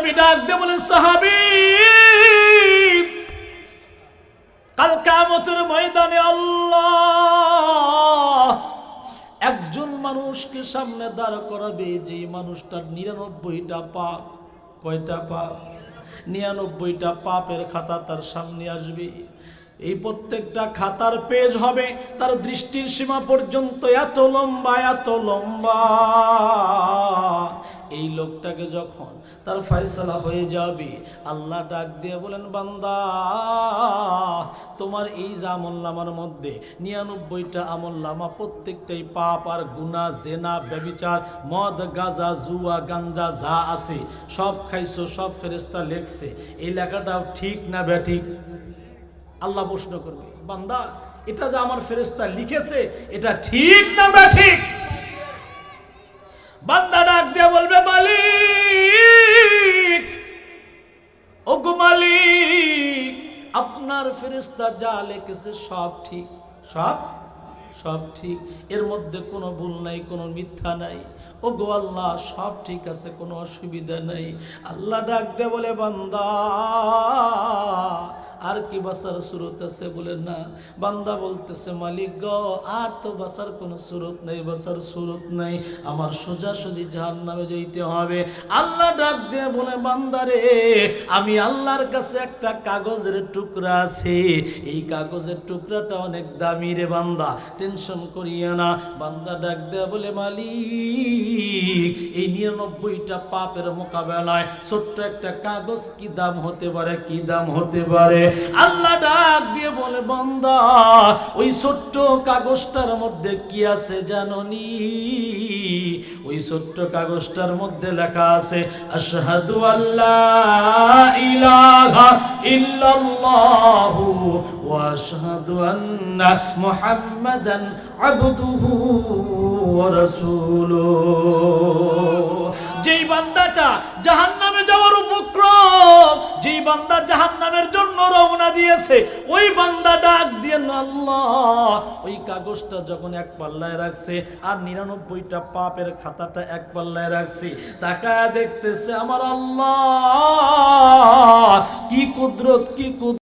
নবী ডাক দিয়ে বলে সাহাবি, কাল কামতের ময়দানে আল্লাহ একজন মানুষকে সামনে দাঁড় করাবে যে মানুষটার নিরানব্বইটা পাপ। কয়টা পাপ? নিরানব্বইটা পাপের খাতা তার সামনে আসবে। এই প্রত্যেকটা খাতার পেজ হবে, তার দৃষ্টির সীমা পর্যন্ত এত লম্বা এত লম্বা। এই লোকটাকে যখন তার ফয়সালা হয়ে যাবে, আল্লাহ ডাক দিয়ে বলেন, বান্দা, তোমার এই যে আমল্লামার মধ্যে নিরানব্বইটা আমল্লামা প্রত্যেকটাই পাপ আর গুনা জেনা ব্যবিচার মদ, গাজা, জুয়া, গাঞ্জা, যা আছে, সব খাইছো, সব ফেরেস্তা লেখছে। এই লেখাটাও ঠিক না ব্যাঠিক? আল্লাহ প্রশ্ন করবে, বান্দা, এটা যে আমার ফেরেস্তা লিখেছে, এটা ঠিক না ব্যাঠিক? বান্দা আপনার ফেরিস্তা যা লেখেছে সব ঠিক। সব? সব ঠিক। এর মধ্যে কোনো ভুল নাই, কোনো মিথ্যা নাই। ও গো আল্লাহ, সব ঠিক আছে, কোনো অসুবিধা নাই। আল্লাহ ডাক দে বলে, বান্দা আর কি বাসার সুরত আছে বলে না? বান্দা বলতেছে, মালিক গ, আর তো বাসার কোনো সুরত নেই, বাসার সুরত নাই। আমার সোজাসুজি জাহান নামে যাইতে হবে। আল্লাহ ডাক দিয়ে বলে বান্দারে আমি আল্লাহর কাছে একটা কাগজের টুকরা আছে। এই কাগজের টুকরাটা অনেক দামি রে বান্দা, টেনশন করিয়ে না। বান্দা ডাক দেয়া বলে, মালিক, এই নিরানব্বইটা পাপের মোকাবেলায় ছোট্ট একটা কাগজ কি দাম হতে পারে, কি দাম হতে পারে? আল্লাহ ডাক দিয়ে বলে, বান্দা, ওই ছোট্ট কাগজটার মধ্যে কি আছে জাননি? ওই ছোট্ট কাগজটার মধ্যে লেখা আছে, আশহাদু আল্লাহ ইলাহা ইল্লাল্লাহু ওয়া আশহাদু আন্না মুহাম্মাদান আবদুহু ওয়া রাসূলুহু। যেই বান্দাটা জাহান্নামে যেই জাহান নামের জন্য রওনা দিয়েছে। ওই বান্দা ডাক দিয়ে, আল্লাহ! ওই কাগজটা যখন এক পাল্লায় রাখছে, আর নিরানব্বইটা পাপের খাতাটা এক পাল্লায় রাখছে, তাকায় দেখতেছে আমার আল্লাহ! কি কুদরত কি কুদরত!